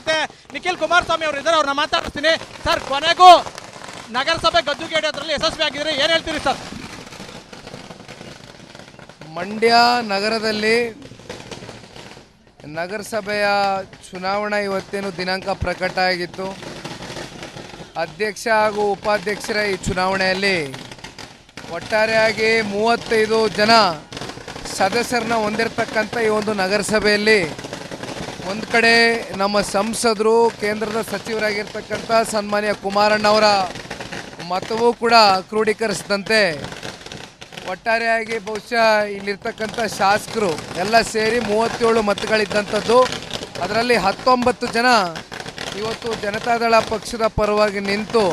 ಜೊತೆ ನಿಖಿಲ್ ಕುಮಾರಸ್ವಾಮಿ ಅವರು ಇದ್ದಾರೆ, ಅವ್ರನ್ನ ಮಾತಾಡಿಸ್ತೀನಿ. ಸರ್, ಕೊನೆಗೂ ನಗರಸಭೆ ಗದ್ದುಗೆ ಅದರಲ್ಲಿ ಯಶಸ್ವಿ ಆಗಿದ್ರೆ ಏನು ಹೇಳ್ತೀರಿ ಸರ್? ಮಂಡ್ಯ ನಗರದಲ್ಲಿ ನಗರಸಭೆಯ ಚುನಾವಣಾ ಇವತ್ತೇನು ದಿನಾಂಕ ಪ್ರಕಟ ಆಗಿತ್ತು. ಅಧ್ಯಕ್ಷ ಹಾಗೂ ಉಪಾಧ್ಯಕ್ಷರ ಈ ಚುನಾವಣೆಯಲ್ಲಿ ಒಟ್ಟಾರೆಯಾಗಿ ಮೂವತ್ತೈದು ಜನ ಸದಸ್ಯರನ್ನ ಹೊಂದಿರತಕ್ಕಂಥ ಈ ಒಂದು ನಗರಸಭೆಯಲ್ಲಿ ಒಂದು ಕಡೆ ನಮ್ಮ ಸಂಸದರು, ಕೇಂದ್ರದ ಸಚಿವರಾಗಿರ್ತಕ್ಕಂಥ ಸನ್ಮಾನ್ಯ ಕುಮಾರಣ್ಣವರ ಮತವೂ ಕೂಡ ಕ್ರೋಢೀಕರಿಸಿದಂತೆ ಒಟ್ಟಾರೆಯಾಗಿ ಬಹುಶಃ ಇಲ್ಲಿರ್ತಕ್ಕಂಥ ಶಾಸಕರು ಎಲ್ಲ ಸೇರಿ ಮೂವತ್ತೇಳು ಮತಗಳಿದ್ದಂಥದ್ದು. ಅದರಲ್ಲಿ ಹತ್ತೊಂಬತ್ತು ಜನ ಇವತ್ತು ಜನತಾದಳ ಪಕ್ಷದ ಪರವಾಗಿ ನಿಂತು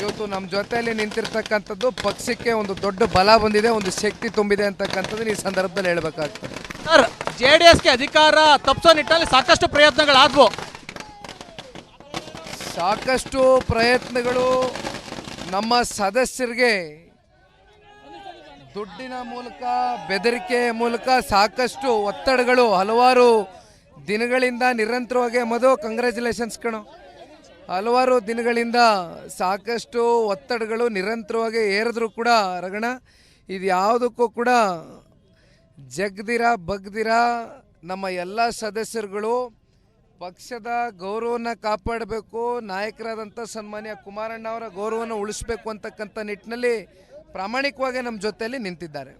ಇವತ್ತು ನಮ್ಮ ಜೊತೆಯಲ್ಲಿ ನಿಂತಿರ್ತಕ್ಕಂಥದ್ದು ಪಕ್ಷಕ್ಕೆ ಒಂದು ದೊಡ್ಡ ಬಲ ಬಂದಿದೆ, ಒಂದು ಶಕ್ತಿ ತುಂಬಿದೆ ಅಂತಕ್ಕಂಥದ್ದು ಈ ಸಂದರ್ಭದಲ್ಲಿ ಹೇಳಬೇಕಾಗ್ತದೆ. ಸರ್ ಜೆ ಡಿ ಎಸ್ಗೆ ಅಧಿಕಾರ ತಪ್ಪಿಸೋ ನಿಟ್ಟಲ್ಲಿ ಸಾಕಷ್ಟು ಪ್ರಯತ್ನಗಳಾದವು. ಸಾಕಷ್ಟು ಪ್ರಯತ್ನಗಳು ನಮ್ಮ ಸದಸ್ಯರಿಗೆ ದುಡ್ಡಿನ ಮೂಲಕ ಬೆದರಿಕೆ ಮೂಲಕ ಸಾಕಷ್ಟು ಒತ್ತಡಗಳು ಹಲವಾರು ದಿನಗಳಿಂದ ನಿರಂತರವಾಗಿ ಮಧು ಕಂಗ್ರ್ಯಾಚುಲೇಷನ್ಸ್ ಕಣೋ. ಹಲವಾರು ದಿನಗಳಿಂದ ಸಾಕಷ್ಟು ಒತ್ತಡಗಳು ನಿರಂತರವಾಗಿ ಏರಿದ್ರು ಕೂಡ ರಗಣ ಇದು ಯಾವುದಕ್ಕೂ ಕೂಡ ಜಗ್ದಿರ ಬಗ್ದಿರ ನಮ್ಮ ಎಲ್ಲ ಸದಸ್ಯರುಗಳು ಪಕ್ಷದ ಗೌರವನ ಕಾಪಾಡಬೇಕು ನಾಯಕರಾದಂಥ ಸನ್ಮಾನ್ಯ ಕುಮಾರಣ್ಣ ಅವರ ಗೌರವವನ್ನು ಉಳಿಸ್ಬೇಕು ಅಂತಕ್ಕಂಥ ನಿಟ್ಟಿನಲ್ಲಿ ಪ್ರಾಮಾಣಿಕವಾಗಿ ನಮ್ಮ ಜೊತೆಯಲ್ಲಿ ನಿಂತಿದ್ದಾರೆ.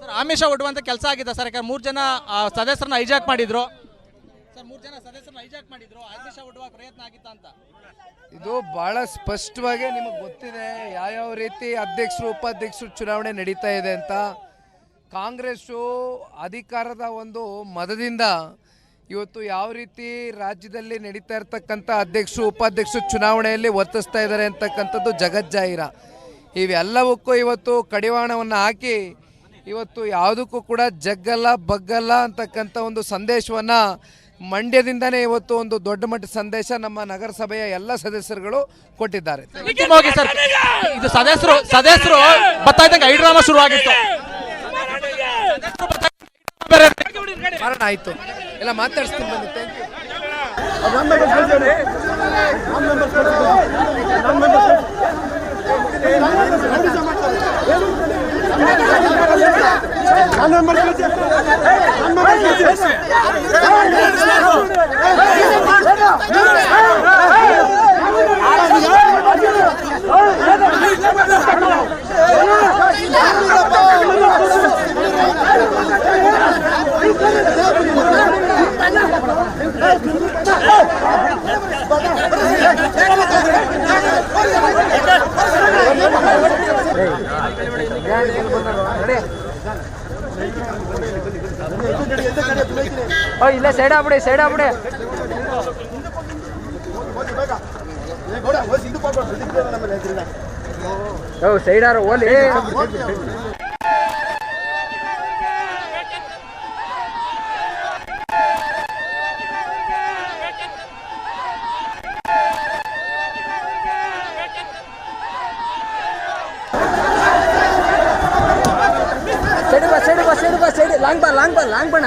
ಸರ್ ಆಮಿಷ ಒಡ್ಡುವಂಥ ಕೆಲಸ ಆಗಿದೆ ಸರ್ ಯಾಕಂದ್ರೆ ಮೂರು ಜನ ಸದಸ್ಯರನ್ನ ಹೈಜಾಕ್ ಮಾಡಿದ್ರು. ಸರ್ ಮೂರು ಜನ ಸದಸ್ಯರನ್ನ ಹೈಜಾಕ್ ಮಾಡಿದ್ರು. ಆಮಿಷ ಒಡ್ಡುವ ಪ್ರಯತ್ನ ಆಗಿತ್ತಾ ಅಂತ? ಇದು ಬಹಳ ಸ್ಪಷ್ಟವಾಗಿ ನಿಮಗೆ ಗೊತ್ತಿದೆ ಯಾವ್ಯಾವ ರೀತಿ ಅಧ್ಯಕ್ಷರು ಉಪಾಧ್ಯಕ್ಷರು ಚುನಾವಣೆ ನಡೀತಾ ಇದೆ ಅಂತ. ಕಾಂಗ್ರೆಸ್ಸು ಅಧಿಕಾರದ ಒಂದು ಮದದಿಂದ ಇವತ್ತು ಯಾವ ರೀತಿ ರಾಜ್ಯದಲ್ಲಿ ನಡೀತಾ ಇರ್ತಕ್ಕಂಥ ಅಧ್ಯಕ್ಷರು, ಉಪಾಧ್ಯಕ್ಷರು ಚುನಾವಣೆಯಲ್ಲಿ ವರ್ತಿಸ್ತಾ ಇದ್ದಾರೆ ಅಂತಕ್ಕಂಥದ್ದು ಜಗಜ್ಜಾಹಿರ ಇವೆಲ್ಲವಕ್ಕೂ ಇವತ್ತು ಕಡಿವಾಣವನ್ನು ಹಾಕಿ ಇವತ್ತು ಯಾವುದಕ್ಕೂ ಕೂಡ ಜಗ್ಗಲ್ಲ, ಬಗ್ಗಲ್ಲ ಅಂತಕ್ಕಂಥ ಒಂದು ಸಂದೇಶವನ್ನು ಮಂಡ್ಯದಿಂದನೇ ಇವತ್ತು ಒಂದು ದೊಡ್ಡ ಮಟ್ಟ ಸಂದೇಶ ನಮ್ಮ ನಗರಸಭೆಯ ಎಲ್ಲ ಸದಸ್ಯರುಗಳು ಕೊಟ್ಟಿದ್ದಾರೆ. ಇದು ಸದಸ್ಯರು ಸದಸ್ಯರು ಬರ್ತಾ ಕಾರಣ ಆಯಿತು ಎಲ್ಲ ಮಾತಾಡಿಸ್ತೀನಿ ಬಂದು ಥ್ಯಾಂಕ್ ಯು ಇಲ್ಲ ಸೈಡ್ ಆಗ್ಬಿಡಿ ಸೈಡ್ ಆಗ್ಬಿಡಿ ಸೈಡ್ ಆರ ಓಲಿ ಸೈಡ್ ಬಾ ಸೈಡ್ ಬಾ ಸೈಡ್ ಬಾ ಸೈಡ್ ಲಾಂಗ್ ಬಾ ಲಾಂಗ್ ಬಾ ಲಾಂಗ್ ಬಣ್ಣ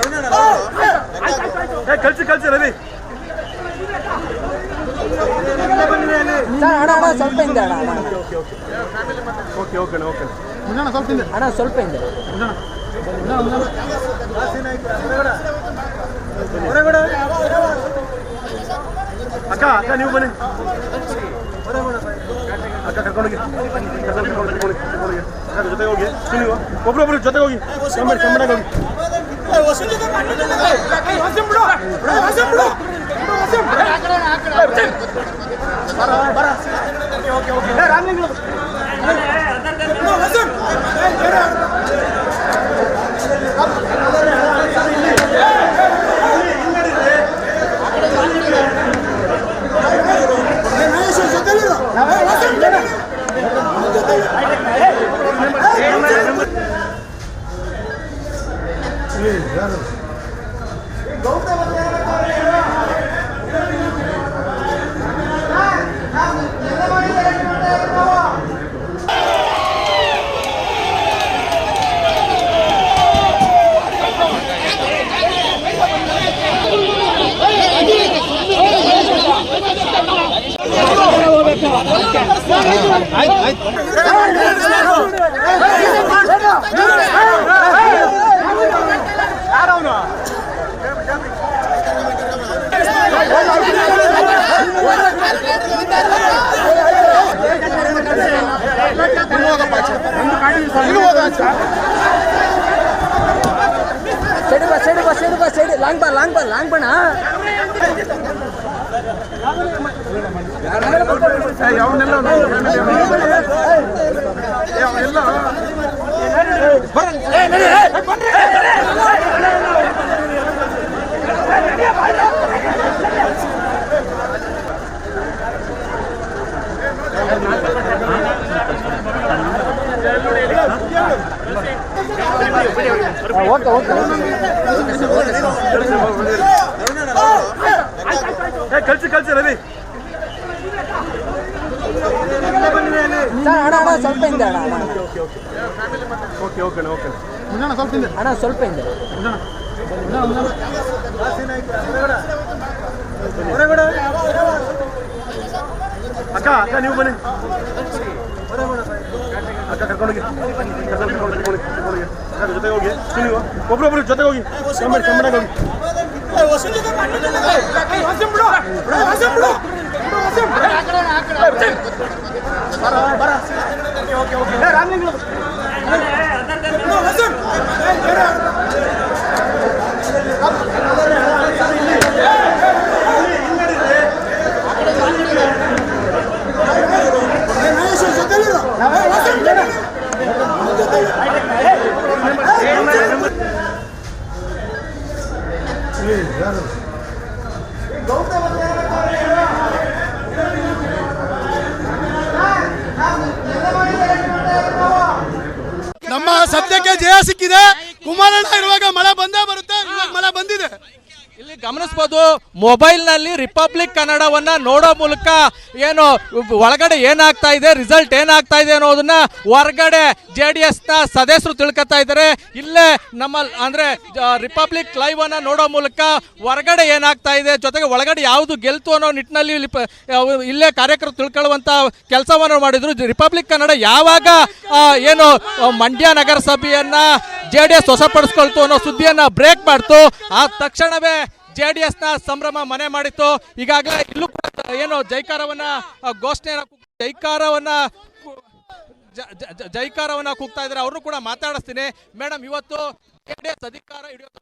ಕಲ್ಸಿ ಕಳ್ಸಿ ರವಿ. ಸರ್ ಅಣ್ಣ ಅಣ್ಣ ಸ್ವಲ್ಪ ಹಿಂದೆ. Okay okay okay. ಅಣ್ಣ ಸ್ವಲ್ಪ ಹಿಂದೆ. ಅಕ್ಕ ಅಕ್ಕ ನೀವು ಬನ್ನಿ. ಅಕ್ಕ ಕರ್ಕೊಂಡೋಗಿ ಕರ್ಕೊಂಡು ಕರ್ಕೊಂಡು ಅಕ್ಕ ಜೊತೆಗೆ ಹೋಗಿ. ನೀವು ಒಬ್ರೊಬ್ರು ಜೊತೆಗೆ ಹೋಗಿ. ಕಮ್ಮಿ ಕಮ್ಮಿ ಹೋಗಿ. ஓகே రెండు కాళ్ళు ಲಾಂಗ್ ಬಾ ಲಾಂಗ್ ಬಾ ಲಾಂಗ್ ಬಣ ಓಕೆ ಓಕೆ ಕಳ್ಸಿ ಕಳ್ಸಿ ರವಿ ಸ್ವಲ್ಪ ಹಿಂದೆ ಓಕೆ ಓಕೆ ಓಕೆ ಓಕೆ ಅಣ್ಣ ಸ್ವಲ್ಪ ಹಿಂದೆ ಅಕ್ಕ ಅಕ್ಕ ನೀವು ಬನ್ನಿ ಅಕ್ಕ ಕರ್ಕೊಂಡೋಗಿ. ಕರ್ಕೊಂಡು ಕರ್ಕೊಂಡು ಕರ್ಕೊಂಡು ಕರ್ಕೊಂಡೋಗಿ ಅಕ್ಕ ಜೊತೆಗೆ ಹೋಗಿ ನೀವು ಒಬ್ರೊಬ್ರು ಜೊತೆಗೆ ಹೋಗಿ. ಕಮ್ಮಿ ಕಮ್ಮಿ ಹೋಗಿ ನಮ್ಮ விசுவாசிக்குது ಗಮನಿಸಬಹುದು ಮೊಬೈಲ್ನಲ್ಲಿ ರಿಪಬ್ಲಿಕ್ ಕನ್ನಡವನ್ನ ನೋಡೋ ಮೂಲಕ ಏನು ಒಳಗಡೆ ಏನಾಗ್ತಾ ಇದೆ, ರಿಸಲ್ಟ್ ಏನಾಗ್ತಾ ಇದೆ ಅನ್ನೋದನ್ನ ಹೊರಗಡೆ ಜೆ ಡಿ ಎಸ್ನ ಸದಸ್ಯರು ತಿಳ್ಕೊತಾ ಇದ್ದಾರೆ. ಇಲ್ಲೇ ನಮ್ಮ ಅಂದ್ರೆ ರಿಪಬ್ಲಿಕ್ ಲೈವ್ ಅನ್ನ ನೋಡೋ ಮೂಲಕ ಹೊರಗಡೆ ಏನಾಗ್ತಾ ಇದೆ, ಜೊತೆಗೆ ಒಳಗಡೆ ಯಾವುದು ಗೆಲ್ತು ಅನ್ನೋ ನಿಟ್ಟಿನಲ್ಲಿ ಇಲ್ಲಿ ಕಾರ್ಯಕರ್ತರು ತಿಳ್ಕೊಳ್ಳುವಂತ ಕೆಲಸವನ್ನು ಮಾಡಿದ್ರು. ರಿಪಬ್ಲಿಕ್ ಕನ್ನಡ ಯಾವಾಗ ಏನು ಮಂಡ್ಯ ನಗರಸಭೆಯನ್ನ ಜೆ ಡಿ ಎಸ್ ಹೊಸಪಡಿಸ್ಕೊಳ್ತು ಅನ್ನೋ ಸುದ್ದಿಯನ್ನ ಬ್ರೇಕ್ ಮಾಡ್ತು. ಆ ತಕ್ಷಣವೇ ಜೆ ಡಿ ಎಸ್ನ ಸಂಭ್ರಮ ಮನೆ ಮಾಡಿತ್ತು. ಈಗಾಗಲೇ ಇಲ್ಲೂ ಕೂಡ ಏನು ಜೈಕಾರವನ್ನ ಘೋಷಣೆ ಜೈಕಾರವನ್ನ ಜೈಕಾರವನ್ನ ಕೂಗ್ತಾ ಇದ್ದಾರೆ. ಅವರು ಕೂಡ ಮಾತಾಡಿಸ್ತೀನಿ. ಮೇಡಮ್, ಇವತ್ತು ಜೆ ಡಿ ಎಸ್ ಅಧಿಕಾರ ಹಿಡಿಯೋದು